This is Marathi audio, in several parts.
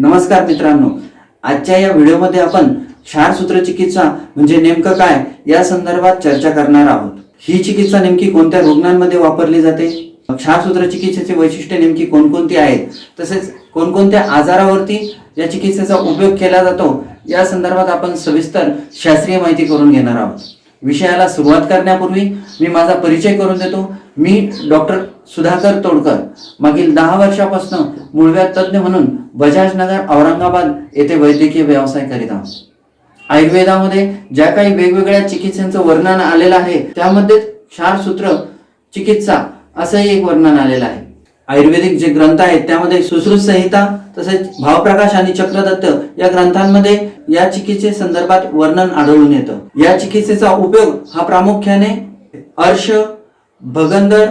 नमस्कार मित्रांनो. आजच्या या व्हिडिओमध्ये आपण क्षारसूत्र चिकित्सा म्हणजे नेमकं काय या संदर्भात चर्चा करणार आहोत. ही चिकित्सा नेमकी कोणत्या रुग्णांमध्ये वापरली जाते? क्षारसूत्र चिकित्सेचे वैशिष्ट्य नेमकी कोणकोणती आहेत? तसेच कोणकोणत्या आजारावरती या चिकित्सेचा उपयोग केला जातो? या संदर्भात आपण सविस्तर शास्त्रीय माहिती करून घेणार आहोत. विषयाला सुरुवात करण्यापूर्वी मी माझा परिचय करून देतो. मी डॉक्टर सुधाकर तोडकर मागील दहा वर्षापासून मूळव्याध तज्ज्ञ म्हणून बजाज नगर औरंगाबाद येथे वैद्यकीय व्यवसाय करीत आहोत. आयुर्वेदामध्ये ज्या काही वेगवेगळ्या चिकित्सांचं वर्णन आलेलं आहे त्यामध्ये क्षारसूत्र चिकित्सा असंही एक वर्णन आलेलं आहे. आयुर्वेदिक जे ग्रंथ आहेत त्यामध्ये सुश्रुत संहिता तसेच भावप्रकाश आणि चक्रदत्त या ग्रंथांमध्ये या चिकित्से संदर्भात वर्णन आढळून येतं. या चिकित्सेचा उपयोग हा प्रामुख्याने अर्श भगंदर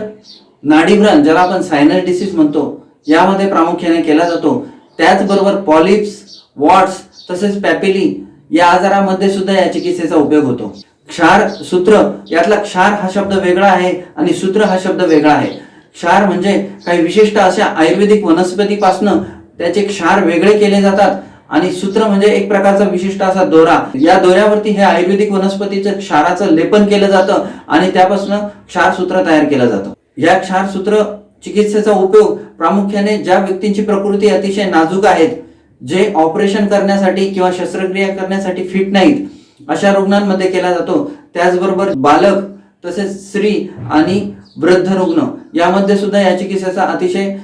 नाडीभ्रंश ज्याला आपण सायनस डिसीज म्हणतो यामध्ये प्रामुख्याने केला जातो. त्याचबरोबर पॉलिप्स वॉट्स तसेच पॅपिली या आजारामध्ये सुद्धा या चिकित्सेचा उपयोग होतो. क्षार सूत्र यातला क्षार हा शब्द वेगळा आहे आणि सूत्र हा शब्द वेगळा आहे. क्षार म्हणजे काही विशिष्ट अशा आयुर्वेदिक वनस्पतीपासनं त्याचे क्षार वेगळे केले जातात. आणि सूत्र म्हणजे एक प्रकारचा विशिष्ट असा दोरा. या दोऱ्यावरती हे आयुर्वेदिक वनस्पतीचं क्षाराचं लेपन केलं जातं आणि त्यापासून क्षार सूत्र तयार केलं जातं. या क्षार सूत्र चिकित्सेचा उपयोग प्रामुख्याने ज्या व्यक्तींची प्रकृती अतिशय नाजूक आहेत जे ऑपरेशन करण्यासाठी किंवा शस्त्रक्रिया करण्यासाठी फिट नाहीत अशा रुग्णांमध्ये केला जातो. त्याचबरोबर बालक तसेच स्त्री आणि वृद्ध रुग्ण यामध्ये सुद्धा या चिकित्सेचा अतिशय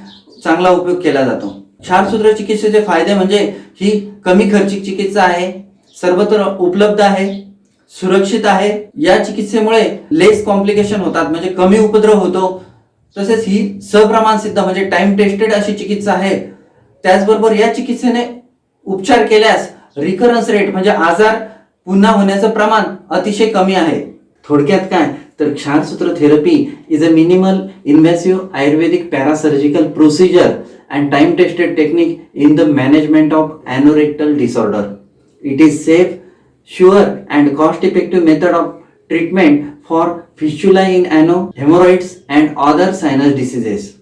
चांगला उपयोग केला जातो. क्षारसूत्र चिकित्सेचे फायदे म्हणजे ही कमी खर्चिक चिकित्सा आहे सर्वत्र उपलब्ध आहे सुरक्षित आहे. या चिकित्सेमुळे लेस कॉम्प्लिकेशन होतात म्हणजे कमी उपद्रव होतो. तसेच ही सप्रमाण सिद्ध म्हणजे टाइम टेस्टेड अशी चिकित्सा आहे. त्याचबरोबर या चिकित्सेने उपचार केल्यास रिकरन्स रेट म्हणजे आजार पुन्हा होण्याचं प्रमाण अतिशय कमी आहे. थोडक्यात काय? तर Ksharsutra therapy is a minimal invasive ayurvedic parasurgical procedure and time tested technique in the management of anorectal disorder it is safe sure and cost effective method of treatment for fistula in ano hemorrhoids and other sinus diseases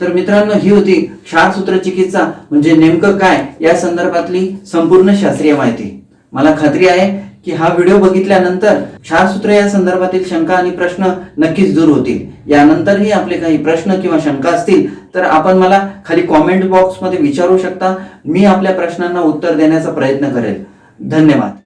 तर मित्रांनो ही होती क्षारसूत्र चिकित्सा म्हणजे नेमकं काय या संदर्भातली संपूर्ण शास्त्रीय माहिती. मला खात्री आहे की हा व्हिडिओ बघितल्यानंतर क्षारसूत्र या संदर्भातील शंका आणि प्रश्न नक्कीच दूर होतील. यानंतरही आपले काही प्रश्न किंवा शंका असतील तर आपण मला खाली कॉमेंट बॉक्समध्ये विचारू शकता. मी आपल्या प्रश्नांना उत्तर देण्याचा प्रयत्न करेल. धन्यवाद.